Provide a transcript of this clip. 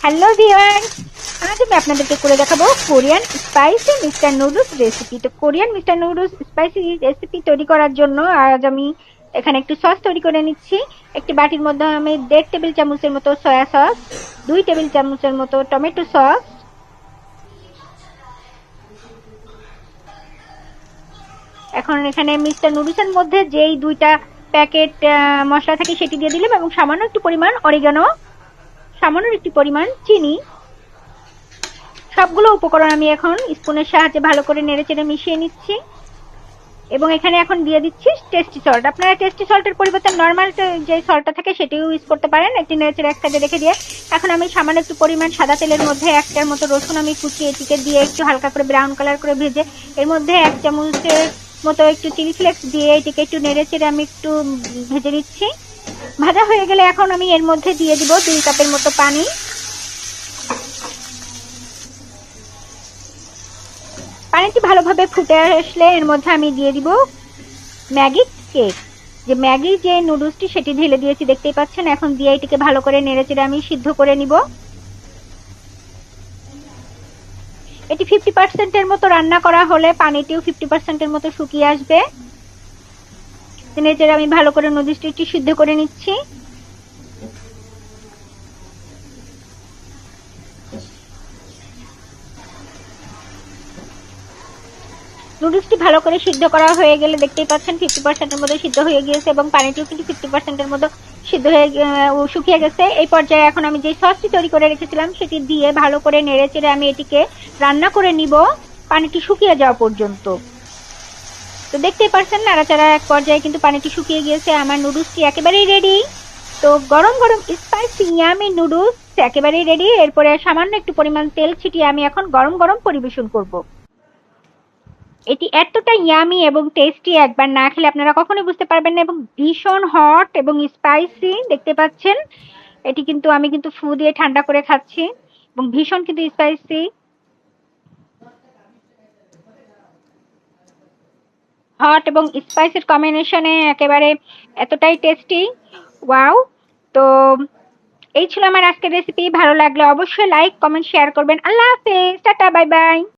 Hello viewer আজ আমি আপনাদেরকে করে দেখাবো Korean spicy mister noodles recipe তো Korean mister noodles spicy recipe তৈরি করার জন্য আজ আমি এখানে একটু সস তৈরি করে নিচ্ছি। একটি বাটির মধ্যে আমি দেড় টেবিল চামচের মতো সয়া সস দুই টেবিল চামচের মতো টমেটো সস এখন এখানে মিস্টার নুডলসের মধ্যে যেই দুইটা প্যাকেট মশলা থাকে সেটি দিয়ে দিলাম এবং সামান্য একটু পরিমাণ অরিগানো সামান্য একটু পরিমাণ চিনি। সবগুলো উপকরণ আমি এখন স্পুনের সাহায্যে ভালো করে নেড়ে চেড়ে মিশিয়ে নিচ্ছি। এবং এখানে এখন দিয়ে দিচ্ছি টেস্টি সল্ট আপনারা টেস্টি সল্টের পরিবর্তে নর্মাল যে সল্টটা থাকে সেটিও ইউজ করতে পারেন। একটি নেড়ে চেড়ে এক সাইডে রেখে দিয়ে এখন আমি সামান্য একটু পরিমাণ সাদা তেলের মধ্যে একটার মতো রসুন আমি কুচিয়ে এটিকে দিয়ে একটু হালকা করে ব্রাউন কালার করে ভেজে এর মধ্যে এক চামচের মতো একটু চিলি ফ্লেক্স দিয়ে এটিকে একটু নেড়ে চেড়ে আমি একটু ভেজে নিচ্ছি। ভাজা হয়ে গেলে এখন আমি এর মধ্যে দিয়ে দিব দুই কাপের মতো পানি। পানিটি ভালোভাবে ফুটে আসলে এর মধ্যে আমি দিয়ে দিব ম্যাগি কেক। যে ম্যাগি যে নুডলসটি সেটি ঢেলে দিয়েছি, দেখতেই পাচ্ছেন? এখন দিয়ে এটিকে ভালো করে নেড়ে চেড়ে আমি সিদ্ধ করে নিব। এটি ফিফটি পার্সেন্টের মতো রান্না করা হলে পানিটিও ফিফটি পার্সেন্টের মতো শুকিয়ে আসবে। নেড়ে আমি ভালো করে নুডলসটি সিদ্ধ করে নিচ্ছি। নুডলসটি ভালো করে সিদ্ধ করা হয়ে গেলে দেখতেই পাচ্ছেন ফিফটি পার্সেন্টের মতো সিদ্ধ হয়ে গিয়েছে এবং পানিটিও কিন্তু ফিফটি পার্সেন্টের মতো সিদ্ধ হয়ে শুকিয়ে গেছে। এই পর্যায়ে এখন আমি যে সসটি তৈরি করে রেখেছিলাম সেটি দিয়ে ভালো করে নেড়ে চেড়ে আমি এটিকে রান্না করে নিব। পানিটি শুকিয়ে যাওয়া পর্যন্ত। তো দেখতেই পারছেন, নাড়াচাড়া এক পর্যায়ে কিন্তু পানিটি শুকিয়ে গিয়েছে। আমার নুডলসটি একেবারেই রেডি তো গরম গরম স্পাইসি ইয়ামি নুডলস একেবারেই রেডি এরপরে সামান্য একটু পরিমাণ তেল ছিটিয়ে আমি এখন গরম গরম পরিবেশন করব। এটি এতটা ইয়ামি এবং টেস্টি একবার না খেলে আপনারা কখনোই বুঝতে পারবেন না এবং ভীষণ হট এবং স্পাইসি দেখতে পাচ্ছেন? এটি কিন্তু আমি কিন্তু ফু দিয়ে ঠান্ডা করে খাচ্ছি এবং ভীষণ কিন্তু স্পাইসি হট এবং স্পাইসের কম্বিনেশনে একেবারে এতটাই টেস্টি ওয়াও তো এই ছিল আমার আজকের রেসিপি ভালো লাগলে অবশ্যই লাইক কমেন্ট শেয়ার করবেন। আল্লাহ হাফেজ। Tata bye bye